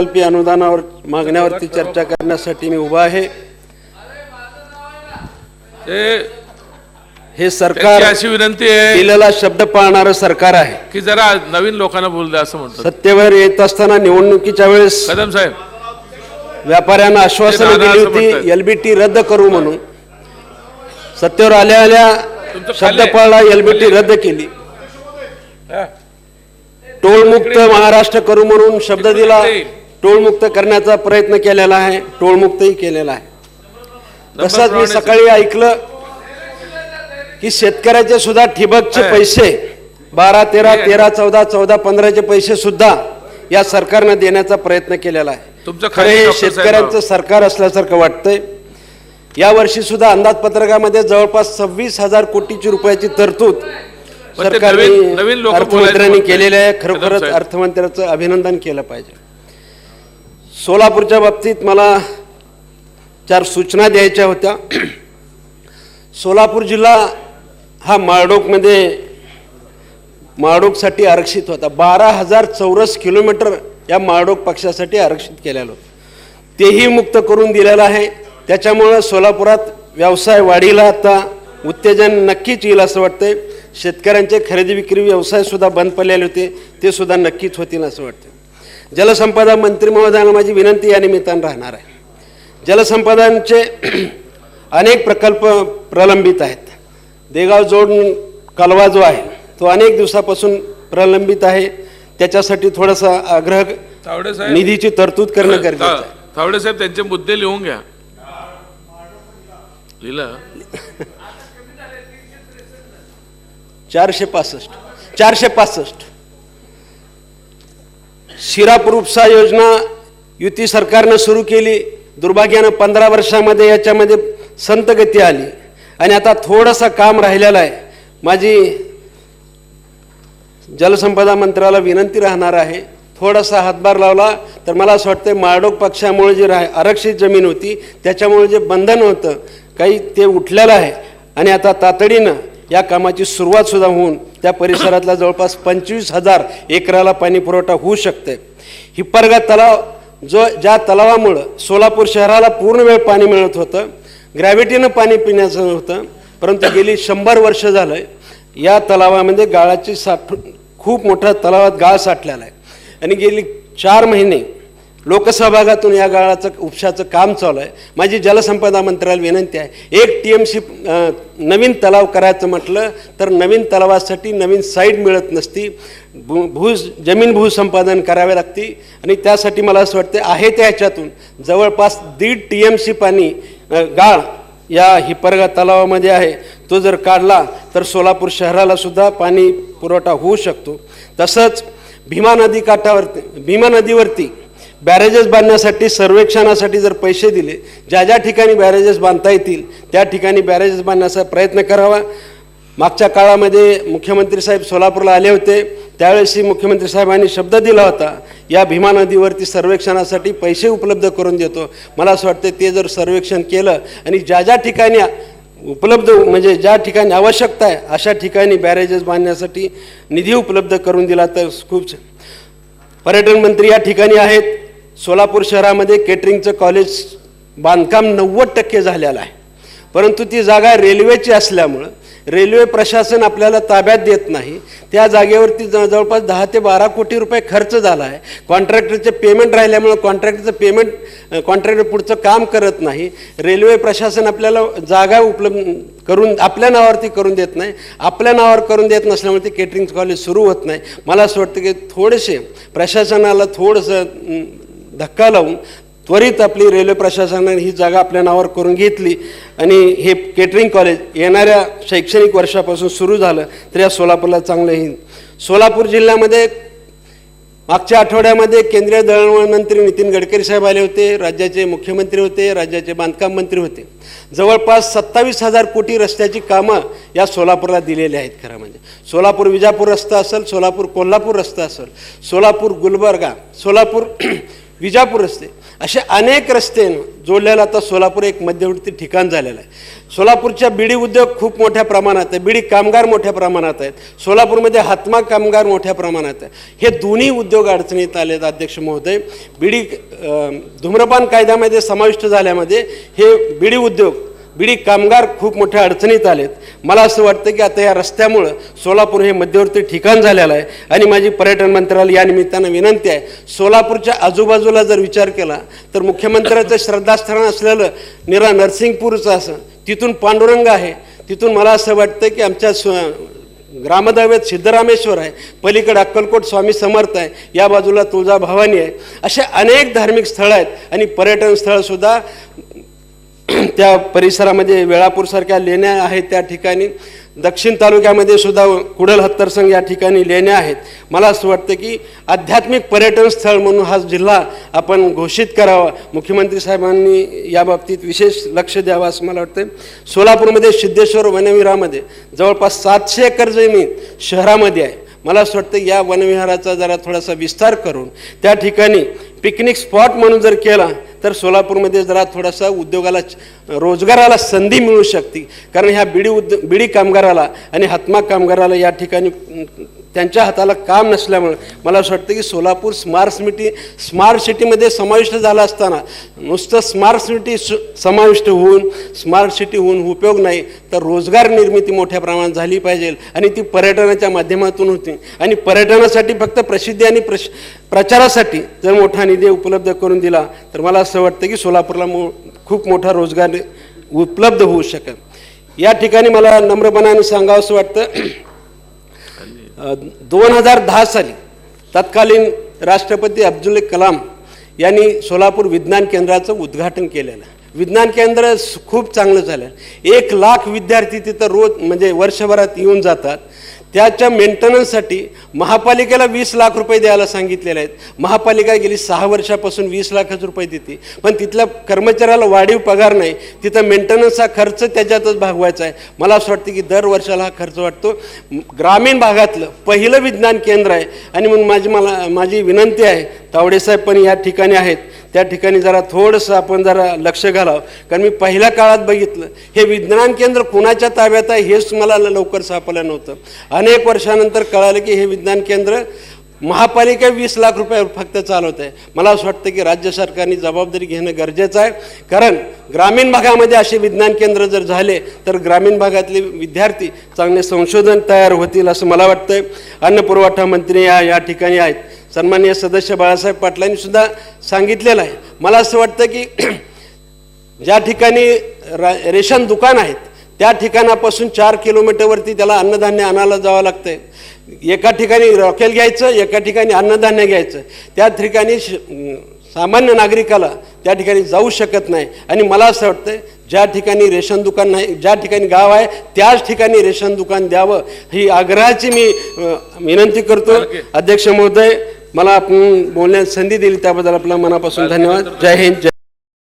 अनुदानावर मागण्यावरती चर्चा करण्यासाठी मी उभा आहे. हे सरकार अशी विनंती आहे दिलेला शब्द पाळणारं सरकार आहे. की जरा नवीन लोकांना बोल द्या असं म्हणतात. सत्तेवर येत असताना निवडणुकीच्या वेळेस कदम साहेब. व्यापाऱ्यांना आश्वासनं दिली होती. एलबीटी रद्द करू म्हणून. सत्तेवर आल्या आल्या शब्द. पाळला एलबीटी रद्द केली. टोळमुक्त महाराष्ट्र करू म्हणून शब्द दिला. टोळमुक्त करण्याचा प्रयत्न केलेला आहे टोळमुक्तही केलेला आहे. तसंच मी सकाळी ऐकलं की शेतकऱ्याचे सुद्धा ठिबकचे. पैसे बारा तेरा. तेरा चौदा चौदा पंधराचे पैसे सुद्धा या सरकारनं देण्याचा प्रयत्न केलेला आहे. तुमचं खरं हे शेतकऱ्यांचं सरकार असल्यासारखं वाटतंय. या वर्षी सुद्धा अंदाजपत्रकामध्ये जवळपास सव्वीस हजार कोटीची रुपयाची तरतूद सरकारने अर्थमंत्र्यांनी केलेली आहे. खरोखरच. अर्थमंत्र्याचं अभिनंदन केलं पाहिजे. सोलापूरच्या बाबतीत मला चार सूचना द्यायच्या होत्या. सोलापूर जिल्हा हा माळडोकमध्ये माळडोकसाठी आरक्षित होता. बारा हजार चौरस किलोमीटर या माळडोक पक्षासाठी आरक्षित केलेलं होतं. तेही मुक्त करून दिलेलं आहे. त्याच्यामुळं सोलापुरात व्यवसाय वाढीला आता उत्तेजन नक्कीच येईल असं वाटतंय. शेतकऱ्यांचे खरेदी विक्री व्यवसायसुद्धा बंद पडलेले होते. ते सुद्धा नक्कीच होतील असं वाटतं जलसंपदा मंत्री महोदयांना माझी विनंती या निमित्तानं राहणार आहे. जलसंपदांचे अनेक प्रकल्प प्रलंबित आहेत. देगाव जोड कालवा जो आहे तो अनेक दिवसापासून प्रलंबित आहे. त्याच्यासाठी थोडासा आग्रह निधीची तरतूद करणं गरजेचं आहे. तावडे साहेब त्यांचे मुद्दे लिहून घ्या. लिहिलं? चारशे पासष्ट. चारशे पासष्ट. शिरापूर उपसा योजना युती सरकारनं सुरू केली. दुर्भाग्यानं पंधरा वर्षामध्ये याच्यामध्ये संत गती आली. आणि आता थोडंसं काम राहिलेलं आहे. माझी जलसंपदा मंत्र्याला विनंती राहणार आहे. थोडासा हातभार लावला तर मला असं वाटतं माळडोक पक्षामुळे जे राह आरक्षित जमीन होती त्याच्यामुळे जे बंधन होतं काही ते उठलेलं आहे. आणि आता तातडीनं या कामाची सुरुवातसुद्धा होऊन त्या परिसरातला जवळपास पंचवीस हजार एकराला पाणी पुरवठा होऊ शकते हिप्परगा तलाव जो ज्या तलावामुळं सोलापूर शहराला पूर्ण वेळ पाणी मिळत होतं ग्रॅव्हिटीनं पाणी पिण्याचं होतं परंतु गेली शंभर वर्ष झालं या तलावामध्ये गाळाची साठ खूप मोठ्या तलावात गाळ साठलेला आहे. आणि गेली चार महिने लोकसहभागातून या गाळाचं उपशाचं काम चालू आहे. माझी जलसंपदा मंत्र्याला विनंती आहे एक टी एम सी नवीन तलाव करायचं म्हटलं तर नवीन तलावासाठी नवीन साईट मिळत नसती. भू भू जमीन भूसंपादन करावे लागते. आणि त्यासाठी मला असं वाटतं आहे त्या ह्याच्यातून जवळपास दीड टी एम सी पाणी गाळ या हिपरगा तलावामध्ये आहे. तो जर काढला तर सोलापूर शहराला सुद्धा पाणी पुरवठा होऊ शकतो. तसंच भीमा नदी काठावरती भीमा नदीवरती बॅरेजेस बांधण्यासाठी सर्वेक्षणासाठी जर पैसे दिले ज्या ज्या ठिकाणी बॅरेजेस बांधता येतील त्या ठिकाणी बॅरेजेस बांधण्याचा प्रयत्न करावा. मागच्या काळामध्ये मुख्यमंत्री साहेब सोलापूरला आले होते. त्यावेळेसही मुख्यमंत्री साहेबांनी शब्द दिला होता या भीमा नदीवरती सर्वेक्षणासाठी पैसे उपलब्ध करून देतो. मला असं वाटतं ते जर सर्वेक्षण केलं आणि ज्या ज्या ठिकाणी उपलब्ध म्हणजे ज्या ठिकाणी आवश्यकता आहे अशा ठिकाणी बॅरेजेस बांधण्यासाठी निधी उपलब्ध करून दिला तर खूप पर्यटन मंत्री या ठिकाणी आहेत. सोलापूर शहरामध्ये केटरिंगचं कॉलेज बांधकाम नव्वद टक्के झालेलं आहे. परंतु ती जागा रेल्वेची असल्यामुळं रेल्वे प्रशासन आपल्याला ताब्यात देत नाही. त्या जागेवरती ज- जवळपास दहा ते बारा कोटी रुपये खर्च झाला आहे. कॉन्ट्रॅक्टरचे पेमेंट राहिल्यामुळं कॉन्ट्रॅक्टरचं पेमेंट कॉन्ट्रॅक्टर पुढचं काम करत नाही. रेल्वे प्रशासन आपल्याला जागा उपलब्ध करून आपल्या नावावरती करून देत नाही. आपल्या नावावर करून देत नसल्यामुळे ते केटरिंग कॉलेज सुरू होत नाही. मला असं वाटतं की थोडेसे प्रशासनाला थोडंसं धक्का लावून त्वरित आपली रेल्वे प्रशासनाने ही जागा आपल्या नावावर करून घेतली आणि हे केटरिंग कॉलेज येणाऱ्या शैक्षणिक वर्षापासून सुरू झालं तर या सोलापूरला चांगलं येईल. सोलापूर जिल्ह्यामध्ये मागच्या आठवड्यामध्ये केंद्रीय दळणवळण मंत्री नितीन गडकरी साहेब आले होते राज्याचे मुख्यमंत्री होते राज्याचे बांधकाम मंत्री होते. जवळपास सत्तावीस हजार कोटी रस्त्याची कामं या सोलापूरला दिलेली आहेत खरं म्हणजे. सोलापूर विजापूर रस्ता असेल सोलापूर कोल्हापूर रस्ता असेल सोलापूर गुलबर्गा सोलापूर विजापूर रस्ते. असे अनेक रस्ते जोडलेला आता सोलापूर एक मध्यवर्ती ठिकाण झालेलं आहे. सोलापूरच्या बिडी उद्योग खूप मोठ्या प्रमाणात आहे. बिडी कामगार मोठ्या प्रमाणात आहेत. सोलापूरमध्ये हातमाग कामगार मोठ्या प्रमाणात आहे. हे दोन्ही उद्योग अडचणीत आले आहेत अध्यक्ष महोदय. बिडी धूम्रपान कायद्यामध्ये समाविष्ट झाल्यामध्ये हे बिडी उद्योग बीडी कामगार खूप मोठ्या अडचणीत आलेत. मला असं वाटतं की आता या रस्त्यामुळं सोलापूर हे मध्यवर्ती ठिकाण झालेलं आहे आणि माझी पर्यटन मंत्र्याला या निमित्तानं विनंती आहे सोलापूरच्या आजूबाजूला जर विचार केला तर मुख्यमंत्र्याचं श्रद्धास्थान असलेलं निरा नरसिंगपूरचं असं तिथून पांडुरंग आहे. तिथून मला असं वाटतं की आमच्या स्व ग्रामदैवत सिद्धरामेश्वर आहे पलीकडे अक्कलकोट स्वामी समर्थ आहे या बाजूला तुळजा भवानी आहे. असे अनेक धार्मिक स्थळं आहेत आणि पर्यटन स्थळंसुद्धा त्या परिसरामध्ये वेळापूरसारख्या लेण्या आहेत त्या ठिकाणी. दक्षिण तालुक्यामध्ये सुद्धा कुडल हत्तरसंग या ठिकाणी लेण्या आहेत. मला असं वाटतं की आध्यात्मिक पर्यटन स्थळ म्हणून हा जिल्हा आपण घोषित करावा. मुख्यमंत्री साहेबांनी या बाबतीत विशेष लक्ष द्यावं असं मला वाटतं सोलापूरमध्ये सिद्धेश्वर वनविहारामध्ये जवळपास सातशे एकर जमीन शहरामध्ये आहे. मला असं वाटतं या वनविहाराचा जरा थोडासा विस्तार करून त्या ठिकाणी पिकनिक स्पॉट म्हणून जर केला तर सोलापूरमध्ये जरा थोडासा उद्योगाला रोजगाराला संधी मिळू शकते. कारण ह्या बिडी उद्यो बिडी कामगाराला आणि हातमाग कामगाराला या ठिकाणी त्यांच्या हाताला काम नसल्यामुळे मला असं वाटतं की सोलापूर स्मार्ट सिटी स्मार्ट सिटीमध्ये समाविष्ट झाला असताना नुसतं स्मार्ट सिटी सु- समाविष्ट होऊन स्मार्ट सिटी होऊन उपयोग नाही तर रोजगार निर्मिती मोठ्या प्रमाणात झाली पाहिजे आणि ती पर्यटनाच्या माध्यमातून होती. आणि पर्यटनासाठी फक्त प्रसिद्धी आणि प्रश प्रचारासाठी जर मोठा निधी उपलब्ध करून दिला तर मला असं वाटतं की सोलापूरला मो खूप मोठा रोजगार उपलब्ध होऊ शकेल. या ठिकाणी मला नम्रपणाने सांगावं असं वाटतं दोन हजार दहा साली तत्कालीन राष्ट्रपती अब्दुल कलाम यांनी सोलापूर विज्ञान केंद्राचं उद्घाटन केलेलं. विज्ञान केंद्र खूप चांगलं झालं. एक लाख विद्यार्थी तिथं रोज म्हणजे वर्षभरात येऊन जातात. त्याच्या मेंटेनन्ससाठी महापालिकेला वीस लाख रुपये द्यायला सांगितलेले आहेत. महापालिका गेली सहा वर्षापासून वीस लाखच रुपये देते. पण तिथल्या कर्मचाऱ्याला वाढीव पगार नाही. तिथं मेंटेनन्सचा खर्च त्याच्यातच भागवायचा आहे. मला असं वाटतं की दर वर्षाला हा खर्च वाटतो ग्रामीण भागातलं पहिलं विज्ञान केंद्र आहे. आणि म्हणून माझी मला माझी विनंती आहे तावडेसाहेब पण या ठिकाणी आहेत. त्या ठिकाणी जरा थोडंसं आपण जरा लक्ष घालावं. कारण मी पहिल्या काळात बघितलं हे विज्ञान केंद्र कुणाच्या ताब्यात आहे हेच मला लवकर सापडलं नव्हतं. अनेक वर्षानंतर कळालं की हे विज्ञान केंद्र महापालिका वीस लाख रुपये फक्त चालवत आहे मला असं वाटतं की राज्य सरकारने जबाबदारी घेणं गरजेचं आहे. कारण ग्रामीण भागामध्ये असे विज्ञान केंद्र जर झाले तर ग्रामीण भागातले विद्यार्थी चांगले संशोधन तयार होतील असं मला वाटतं अन्न पुरवठा मंत्री या या ठिकाणी आहेत. सन्माननीय सदस्य बाळासाहेब पाटलांनी सुद्धा सांगितलेलं आहे. मला असं वाटतं की ज्या ठिकाणी रा रेशन दुकान आहेत त्या ठिकाणापासून चार किलोमीटरवरती त्याला अन्नधान्य आणायला जावं लागतंय. एका ठिकाणी रॉकेल घ्यायचं एका ठिकाणी अन्नधान्य घ्यायचं. त्या ठिकाणी सामान्य नागरिकाला त्या ठिकाणी जाऊ शकत नाही. आणि मला असं वाटतं ज्या ठिकाणी रेशन दुकान नाही ज्या ठिकाणी गाव आहे त्याच ठिकाणी रेशन दुकान द्यावं ही आग्रहाची मी विनंती करतो. अध्यक्ष महोदय मला आपण बोलण्यास संधी दिली त्याबद्दल आपला मनापासून धन्यवाद. जय हिंद जय